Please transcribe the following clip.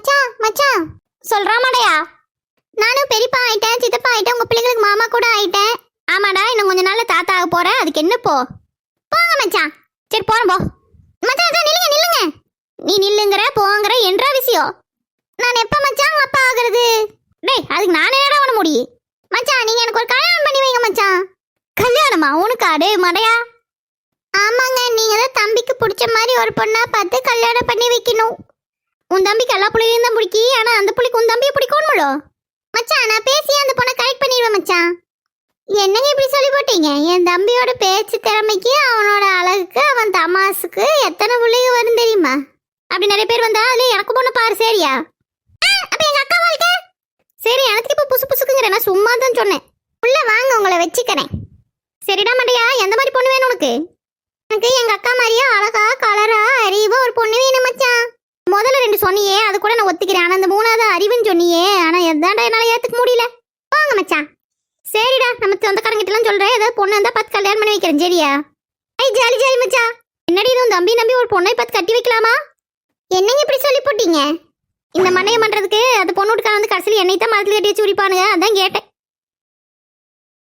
மச்சான் மச்சான். சொல்றா மாடையா நானும் பெரியப்பா ஆயிட்டேன் சித்தப்பா ஆயிட்டேன் உங்க பிள்ளைங்களுக்கு மாமா கூட ஆயிட்டேன். ஆமாடா இன்னும் கொஞ்ச நாள்ல தாத்தா ஆக போறேன். அதுக்கு என்ன போ? போங்க மச்சான். சரி போறோம் போ. மச்சான் அக்கா, நில்லுங்க நில்லுங்க. நீ நில்லுங்கிற போங்கிற என்றா விஷயம் நான் எப்ப மச்சான் அப்பா ஆகுறது? டேய் அதுக்கு நான் என்னடா பண்ண முடியும் மச்சான் நீங்க எனக்கு ஒரு கல்யாணம் பண்ணி வைங்க மச்சான். கல்யாணமா? உனக்கா டேய் மடையா. ஆமாங்க நீங்க தான் தம்பிக்கு பிடிச்ச மாதிரி ஒரு பொண்ணா பார்த்து கல்யாணம் பண்ணி வைக்கணும். உன் தம்பிக்கு எல்லா புள்ளையும் தான் பிடிக்கி ஆனா அந்த புள்ளிக்கு உன் தம்பியை பிடிக்கும்ல மச்சான் நான் பேசி அந்த பொண்ணை கரெக்ட் பண்ணிடுவேன் மச்சான். என்னங்க இப்படி சொல்லி போட்டீங்க? என் தம்பியோட பேச்சு திறமைக்கு அவனோட அழகுக்கு அவன் தமாசுக்கு எத்தனை பிள்ளைங்க வரும் தெரியுமா? அப்படி நிறைய பேர் வந்தா அதுல எனக்கு பொண்ணு பாரு சரியா? ஆ, அப்ப எங்க அக்கா வாழ்க்கை? சரி எனக்கு இப்ப புசு புசுக்குங்கிற நான் சும்மா தான் சொன்னேன். உள்ள வாங்க உங்களை வச்சுக்கிறேன். சரிடா மண்டையா எந்த மாதிரி பொண்ணு வேணும் உனக்கு? எனக்கு எங்க அக்கா மாதிரியா அழகா கலரா அறிவா ஒரு பொண்ணு வேணும் மச்சான் முதல்ல ரெண்டு சொன்னியே அது கூட நான் ஒத்துக்கிறேன். ஆனா அந்த மூணாவது அறிவுன்னு சொன்னியே ஆனா எதாண்டா என்னால ஏத்துக்க முடியல? வாங்க மச்சான். சரிடா நம்ம சொந்தக்காரங்கிட்ட எல்லாம் சொல்றேன். ஏதாவது பொண்ணு இருந்தா பார்த்து கல்யாணம் பண்ணி வைக்கிறேன் சரியா? ஐ ஜாலி ஜாலி மச்சான். என்னடி இதுவும் தம்பி நம்பி ஒரு பொண்ணை பார்த்து கட்டி வைக்கலாமா? என்னங்க இப்படி சொல்லி போட்டீங்க? இந்த மண்ணைய பண்றதுக்கு அந்த பொண்ணு வீட்டுக்கார வந்து கடைசியில் என்னை தான் மரத்துல கட்டி வச்சு உரிப்பானுங்க அதான் கேட்டேன்.